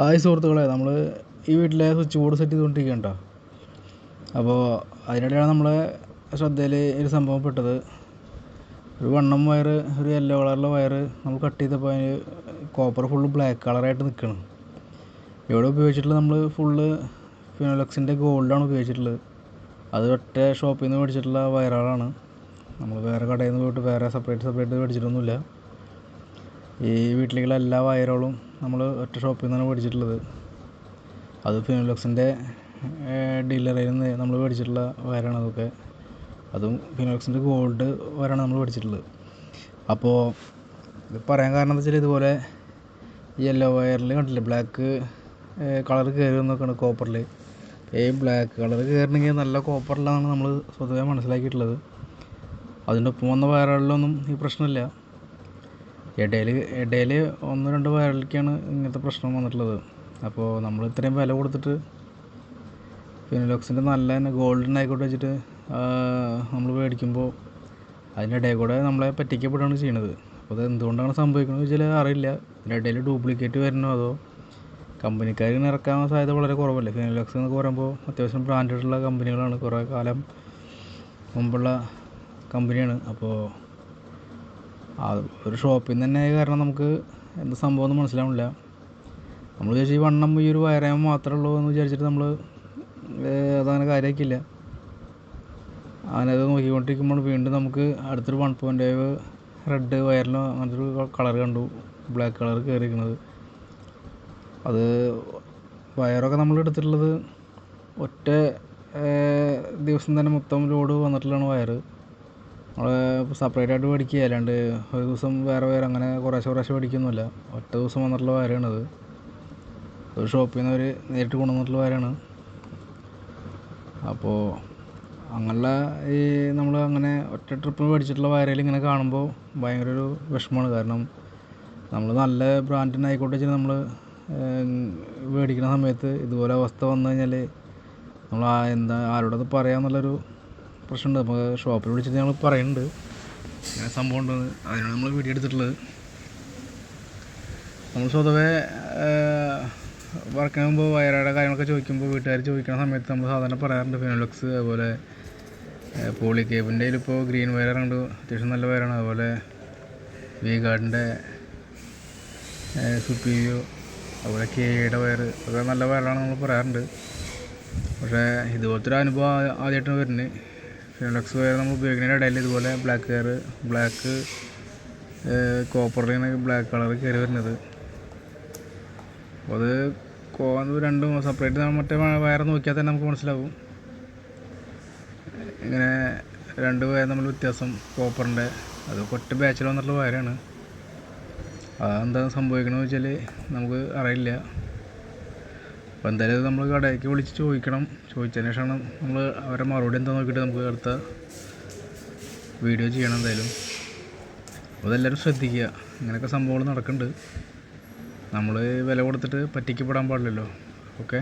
Hi സുഹൃത്തുക്കളെ നമ്മൾ ഈ വീട്ടിലെ സ്വിച്ച് ബോർഡ് സെറ്റ് ചെയ്തുകൊണ്ടിരിക്കുകയാണ് അപ്പോൾ അതിനിടെയാണ് നമ്മളെ ശ്രദ്ധയിൽ ഒരു സംഭവം പെട്ടത്. ഒരു വണ്ണം വയർ ഒരു യെല്ലോ കളറിലെ വയർ നമ്മൾ കട്ട് ചെയ്തപ്പോൾ അതിന് കോപ്പർ ഫുള്ള് ബ്ലാക്ക് കളറായിട്ട് നിൽക്കണം ഇവിടെ ഉപയോഗിച്ചിട്ടുള്ളത് നമ്മൾ ഫുള്ള് ഫിനോലക്സിന്റെ ഗോൾഡാണ് ഉപയോഗിച്ചിട്ടുള്ളത്. അത് ഒറ്റ ഷോപ്പിൽ നിന്ന് മേടിച്ചിട്ടുള്ള വയറുകളാണ് നമ്മൾ വേറെ കടയിൽ നിന്ന് പോയിട്ട് വേറെ സെപ്പറേറ്റ് സെപ്പറേറ്റ് മേടിച്ചിട്ടൊന്നുമില്ല. ഈ വീട്ടിലേക്കുള്ള എല്ലാ വയറുകളും നമ്മൾ ഒറ്റ ഷോപ്പിൽ നിന്നാണ് മേടിച്ചിട്ടുള്ളത്. അത് ഫിനോലക്സിന്റെ ഡീലറിൽ നിന്ന് നമ്മൾ മേടിച്ചിട്ടുള്ള വയറാണ് അതൊക്കെ. അതും ഫിനോലക്സിന്റെ ഗോൾഡ് വയറാണ് നമ്മൾ മേടിച്ചിട്ടുള്ളത്. അപ്പോൾ ഇത് പറയാൻ കാരണം എന്താ വെച്ചാൽ ഇതുപോലെ യെല്ലോ വയറിൽ കണ്ടില്ലേ? ബ്ലാക്ക് കളർ കയറി വന്നൊക്കെയാണ് കോപ്പറിൽ ഈ ബ്ലാക്ക് കളർ കയറണമെങ്കിൽ നല്ല കോപ്പറിലാണ് നമ്മൾ സ്വതവേ മനസ്സിലാക്കിയിട്ടുള്ളത്. അതിന്റെ ഒപ്പം വന്ന വയറുകളിലൊന്നും ഈ പ്രശ്നമില്ല. ഇടയിൽ ഇടയിൽ ഒന്ന് രണ്ട് വയറിലേക്കാണ് ഇങ്ങനത്തെ പ്രശ്നം വന്നിട്ടുള്ളത്. അപ്പോൾ നമ്മൾ ഇത്രയും വില കൊടുത്തിട്ട് ഫിനോലോക്സിന്റെ നല്ല തന്നെ ഗോൾഡൻ ആയിക്കോട്ടെ വെച്ചിട്ട് നമ്മൾ മേടിക്കുമ്പോൾ അതിന്റെ ഇടയിൽ കൂടെ നമ്മളെ പറ്റിക്കപ്പെടുകയാണ് ചെയ്യണത്. അപ്പോൾ അത് എന്തുകൊണ്ടാണ് സംഭവിക്കുന്നത് വെച്ചാൽ അറിയില്ല. ഇതിനിടയിൽ ഡ്യൂപ്ലിക്കേറ്റ് വരണോ അതോ കമ്പനിക്കാർ ഇങ്ങനെ ഇറക്കാൻ സാധ്യത വളരെ കുറവല്ലേ? ഫിനോലോക്സ് എന്നൊക്കെ പറയുമ്പോൾ അത്യാവശ്യം ബ്രാൻഡഡുള്ള കമ്പനികളാണ്. കുറേ കാലം മുമ്പുള്ള കമ്പനിയാണ്. അപ്പോൾ ആ ഒരു ഷോപ്പിൽ നിന്ന് തന്നെ ആയ കാരണം നമുക്ക് എന്ത് സംഭവം എന്ന് മനസ്സിലാവണില്ല. നമ്മൾ വിചാരിച്ചു ഈ വണ്ണം ഈ ഒരു വയറായ്മ മാത്രമേ ഉള്ളൂ എന്ന് വിചാരിച്ചിട്ട് നമ്മൾ അതങ്ങനെ കാര്യമാക്കിയില്ല അങ്ങനെ അത് നോക്കിക്കൊണ്ടിരിക്കുമ്പോൾ വീണ്ടും നമുക്ക് അടുത്തൊരു വൺ പോയിന്റ് ഫൈവ് റെഡ് വയറിലോ അങ്ങനത്തെ ഒരു കളർ കണ്ടു. ബ്ലാക്ക് കളർ കയറിയിരിക്കുന്നത് അത് വയറൊക്കെ നമ്മൾ എടുത്തിട്ടുള്ളത് ഒറ്റ ദിവസം തന്നെ മൊത്തം ലോഡ് വന്നിട്ടുള്ളതാണ് വയറ്. നമ്മൾ സെപ്പറേറ്റ് ആയിട്ട് മേടിക്കുക അല്ലാണ്ട് ഒരു ദിവസം വേറെ വേറെ അങ്ങനെ കുറേശ്ശെ കുറേശ്ശെ മേടിക്കൊന്നുമില്ല ഒറ്റ ദിവസം വന്നിട്ടുള്ള വയറാണത് ഒരു ഷോപ്പിൽ നിന്ന് അവർ നേരിട്ട് കൊണ്ടുവന്നിട്ടുള്ള വയറാണ് അപ്പോൾ അങ്ങനെയുള്ള ഈ നമ്മൾ അങ്ങനെ ഒറ്റ ട്രിപ്പ് മേടിച്ചിട്ടുള്ള വയറിൽ ഇങ്ങനെ കാണുമ്പോൾ ഭയങ്കര ഒരു വിഷമമാണ്. കാരണം നമ്മൾ നല്ല ബ്രാൻഡിനായിക്കോട്ടെ വെച്ചാൽ നമ്മൾ മേടിക്കുന്ന സമയത്ത് ഇതുപോലെ അവസ്ഥ വന്നു കഴിഞ്ഞാൽ നമ്മൾ എന്താ ആരോടത് പറയാമെന്നുള്ളൊരു പ്രശ്നമുണ്ട്. നമുക്ക് ഷോപ്പിൽ വിളിച്ചിട്ട് ഞങ്ങൾ പറയുന്നുണ്ട് ഇങ്ങനെ സംഭവം ഉണ്ടെന്ന് അതിനാണ് നമ്മൾ വീഡിയോ എടുത്തിട്ടുള്ളത്. നമ്മൾ സ്വതവേ വർക്കിന് മുമ്പ് വയറുടെ കാര്യങ്ങളൊക്കെ ചോദിക്കുമ്പോൾ വീട്ടുകാർ ചോദിക്കുന്ന സമയത്ത് നമ്മൾ സാധാരണ പറയാറുണ്ട് ഫിനോലക്സ് അതുപോലെ പോളി കേബിന്റെ ഇപ്പോൾ ഗ്രീൻ വയറുണ്ട് അത്യാവശ്യം നല്ല വയറാണ്. അതുപോലെ വി ഗാർഡിന്റെ സുപ്പീരിയോ അതുപോലെ കെയുടെ വയർ അതൊക്കെ നല്ല വയറാണ് നമ്മൾ പറയാറുണ്ട്. പക്ഷേ ഇതുപോലത്തെ ഒരു അനുഭവം ആദ്യമായിട്ടാണ് വരുന്നത്. ഫിനോലക്സ് വയർ നമ്മൾ ഉപയോഗിക്കുന്നതിന്റെ ഇടയിൽ ഇതുപോലെ ബ്ലാക്ക് വയർ ബ്ലാക്ക് കോപ്പറിലാണ് ബ്ലാക്ക് കളർ കയറി വരുന്നത്. അപ്പോൾ അത് കോന്ന് രണ്ടും സെപ്പറേറ്റ് മറ്റേ വയർ നോക്കിയാൽ തന്നെ നമുക്ക് മനസ്സിലാവും ഇങ്ങനെ രണ്ട് വയർ നമ്മൾ വ്യത്യാസം കോപ്പറിന്റെ അത് ഒറ്റ ബാച്ചിൽ വന്നിട്ടുള്ള വയറാണ് അതെന്താ സംഭവിക്കണമെന്ന് വെച്ചാൽ നമുക്ക് അറിയില്ല. അപ്പോൾ എന്തായാലും നമ്മൾ കടയ്ക്ക് വിളിച്ച് ചോദിക്കണം. ചോദിച്ചതിന് ശേഷമാണ് നമ്മൾ അവരെ മറുപടി എന്താ നോക്കിയിട്ട് നമുക്ക് അടുത്ത വീഡിയോ ചെയ്യണം എന്തായാലും. അപ്പോൾ അതെല്ലാവരും ശ്രദ്ധിക്കുക. ഇങ്ങനെയൊക്കെ സംഭവങ്ങൾ നടക്കുന്നുണ്ട്. നമ്മൾ വില കൊടുത്തിട്ട് പറ്റിക്കപ്പെടാൻ പാടില്ലല്ലോ. ഓക്കെ?